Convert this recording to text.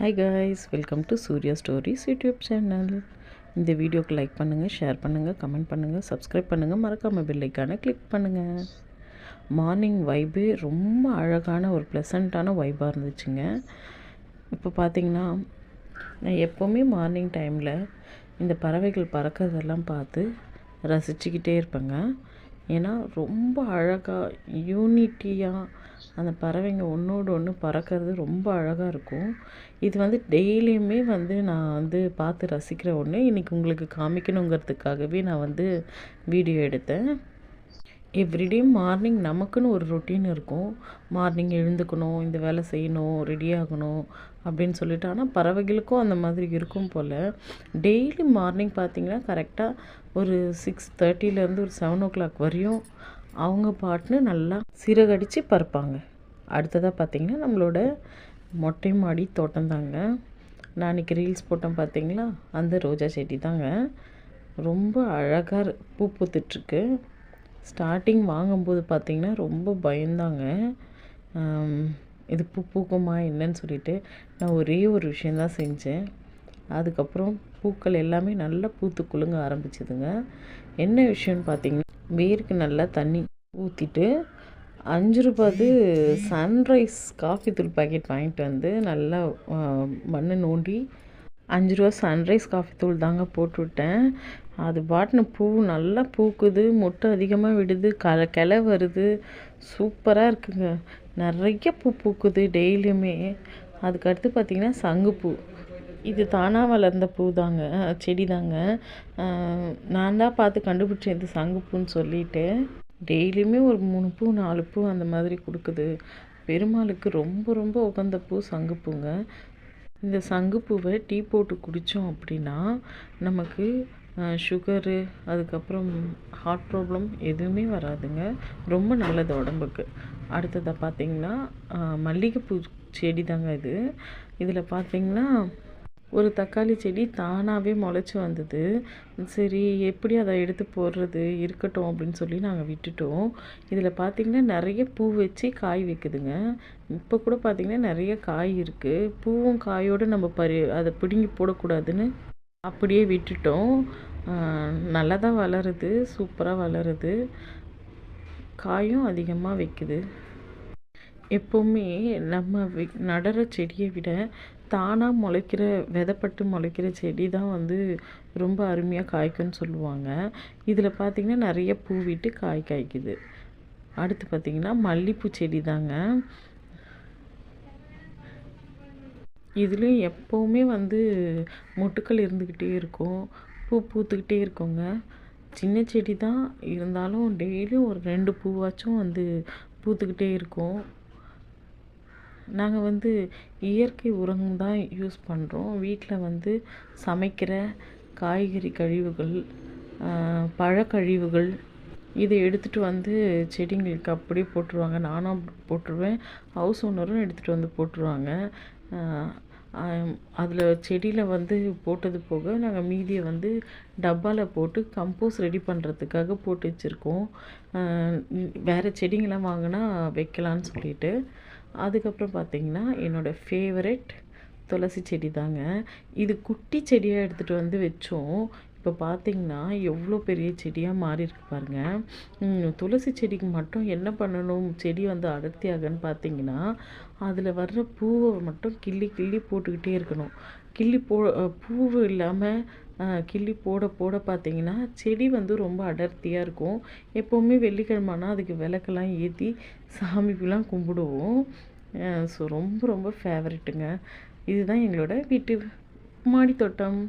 Hi guys welcome to Surya stories YouTube channel இந்த வீடியோக்கு like பண்ணுங்கள் ஷேர் பண்ணுங்கள் கமெண்ட் பண்ணுங்கள் சப்ஸ்கிரைப் பண்ணுங்கள் மறக்காமல் பெல்லைக்கான கிளிக் பண்ணுங்கள் மார்னிங் வைபே ரொம்ப அழகான ஒரு ப்ளசண்ட்டான வைபாக இருந்துச்சுங்க. இப்போ பார்த்தீங்கன்னா நான் எப்போவுமே மார்னிங் டைமில் இந்த பறவைகள் பறக்கிறதெல்லாம் பார்த்து ரசிச்சுக்கிட்டே இருப்பேங்க. ஏன்னா ரொம்ப அழகாக யூனிட்டியாக அந்த பறவைங்க ஒன்றோடு ஒன்று பறக்கிறது ரொம்ப அழகாக இருக்கும். இது வந்து டெய்லியுமே வந்து நான் வந்து பார்த்து ரசிக்கிற ஒன்று இன்றைக்கி உங்களுக்கு காமிக்கணுங்கிறதுக்காகவே நான் வந்து வீடியோ எடுத்தேன். எவ்ரிடே மார்னிங் நமக்குன்னு ஒரு ரொட்டீன் இருக்கும். மார்னிங் எழுந்துக்கணும் இந்த வேலை செய்யணும் ரெடி ஆகணும் அப்படின்னு சொல்லிட்டு. ஆனால் பறவைகளுக்கும் அந்த மாதிரி இருக்கும் போல். டெய்லி மார்னிங் பார்த்திங்கன்னா கரெக்டாக ஒரு சிக்ஸ் தேர்ட்டிலேருந்து ஒரு செவன் ஓ கிளாக் வரையும் அவங்க பாட்டுன்னு நல்லா சிறகடித்து பறப்பாங்க. அடுத்ததாக பார்த்திங்கன்னா நம்மளோட மொட்டை மாடி தோட்டம் தாங்க. நான் இன்றைக்கி ரீல்ஸ் போட்டேன் பார்த்தீங்களா அந்த ரோஜா செடி தாங்க ரொம்ப அழகாக பூ பூத்துட்ருக்கு ஸ்டார்டிங் வாங்கும்போது பார்த்திங்கன்னா ரொம்ப பயந்தாங்க. இது பூ பூக்குமா என்னன்னு சொல்லிட்டு நான் ஒரே ஒரு விஷயந்தான் செஞ்சேன். அதுக்கப்புறம் பூக்கள் எல்லாமே நல்லா பூத்து குலுங்க ஆரம்பிச்சதுங்க. என்ன விஷயம்னு பார்த்தீங்கன்னா வேருக்கு நல்லா தண்ணி ஊற்றிட்டு அஞ்சு ரூபாது சன்ரைஸ் காஃபி தூள் பாக்கெட் வாங்கிட்டு வந்து நல்லா மண்ணை நோண்டி அஞ்சு ரூபா சன்ரைஸ் காஃபி தூள் தாங்க போட்டுவிட்டேன் அது பாட்டின பூ நல்லா பூக்குது முட்டை அதிகமாக விடுது கல கிளை வருது. சூப்பராக இருக்குங்க. நிறைய பூ பூக்குது டெய்லியுமே. அதுக்கடுத்து பார்த்திங்கன்னா சங்குப்பூ. இது தானாக வளர்ந்த பூ தாங்க செடி தாங்க நான் தான் பார்த்து கண்டுபிடிச்சேன் இது சங்குப்பூன்னு சொல்லிட்டு. டெய்லியுமே ஒரு மூணு பூ நாலு பூ அந்த மாதிரி கொடுக்குது. பெருமாளுக்கு ரொம்ப ரொம்ப உகந்த பூ சங்குப்பூங்க. இந்த சங்குப்பூவை டீ போட்டு குடித்தோம் அப்படின்னா நமக்கு சுகரு அதுக்கப்புறம் ஹார்ட் ப்ராப்ளம் எதுவுமே வராதுங்க. ரொம்ப நல்லது உடம்புக்கு. அடுத்ததாக பார்த்திங்கன்னா மல்லிகைப்பூ செடி தாங்க இது. இதில் பார்த்திங்கன்னா ஒரு தக்காளி செடி தானாகவே முளைச்சி வந்தது. சரி எப்படி அதை எடுத்து போடுறது இருக்கட்டும் அப்படின்னு சொல்லி நாங்கள் விட்டுட்டோம். இதில் பார்த்திங்கன்னா நிறைய பூ வச்சு காய் வைக்குதுங்க. இப்போ கூட பார்த்திங்கன்னா நிறைய காய் இருக்குது பூவும் காயோடு நம்ம பறி அதை பிடுங்கி போடக்கூடாதுன்னு அப்படியே விட்டுட்டோம். நல்லா தான் வளருது சூப்பராக வளருது. காயும் அதிகமாக வைக்குது. எப்போவுமே நம்ம நடுற செடியை விட தானாக முளைக்கிற விதப்பட்டு முளைக்கிற செடி தான் வந்து ரொம்ப அருமையாக காய்க்கும்னு சொல்லுவாங்க. இதில் பார்த்திங்கன்னா நிறைய பூ விட்டு காய் காய்க்குது. அடுத்து பார்த்திங்கன்னா மல்லிப்பூ செடி தாங்க. இதுலேயும் எப்போவுமே வந்து மொட்டுக்கள் இருந்துக்கிட்டே இருக்கும். பூ பூத்துக்கிட்டே இருக்குங்க. சின்ன செடி தான் இருந்தாலும் டெய்லியும் ஒரு ரெண்டு பூவாச்சும் வந்து பூத்துக்கிட்டே இருக்கும். நாங்கள் வந்து இயற்கை உரம் தான் யூஸ் பண்ணுறோம் வீட்டில் வந்து சமைக்கிற காய்கறி கழிவுகள் பழக்கழிவுகள் இதை எடுத்துகிட்டு வந்து செடிங்களுக்கு அப்படியே போட்டுருவாங்க. நானும் போட்டுருவேன். ஹவுஸ் ஓனரும் எடுத்துகிட்டு வந்து போட்டுருவாங்க. அதில் செடியில் வந்து போட்டது போக நாங்கள் மீதியை வந்து டப்பாவில் போட்டு கம்போஸ் ரெடி பண்ணுறதுக்காக போட்டு வச்சுருக்கோம். வேறு செடிங்கெல்லாம் வாங்கினா வைக்கலான்னு சொல்லிட்டு. அதுக்கப்புறம் பார்த்திங்கன்னா என்னோடய ஃபேவரெட் துளசி செடி தாங்க இது குட்டி செடியாக எடுத்துகிட்டு வந்து வச்சோம். இப்போ பார்த்திங்கன்னா எவ்வளோ பெரிய செடியாக மாறியிருக்கு பாருங்கள் துளசி செடிக்கு மட்டும் என்ன பண்ணணும்? செடி வந்து அடர்த்தியாகன்னு பார்த்தீங்கன்னா அதில் வர்ற பூவை மட்டும் கிள்ளி கிள்ளி போட்டுக்கிட்டே இருக்கணும். கிள்ளி போ பூவு இல்லாமல் கிள்ளி போட போட பார்த்தீங்கன்னா செடி வந்து ரொம்ப அடர்த்தியாக இருக்கும். எப்போவுமே வெள்ளிக்கிழமைனா அதுக்கு விளக்கெல்லாம் ஏற்றி சாமிக்குலாம் கும்பிடுவோம். ஸோ ரொம்ப ரொம்ப ஃபேவரெட்டுங்க இதுதான் எங்களோட வீட்டு மாடி தோட்டம்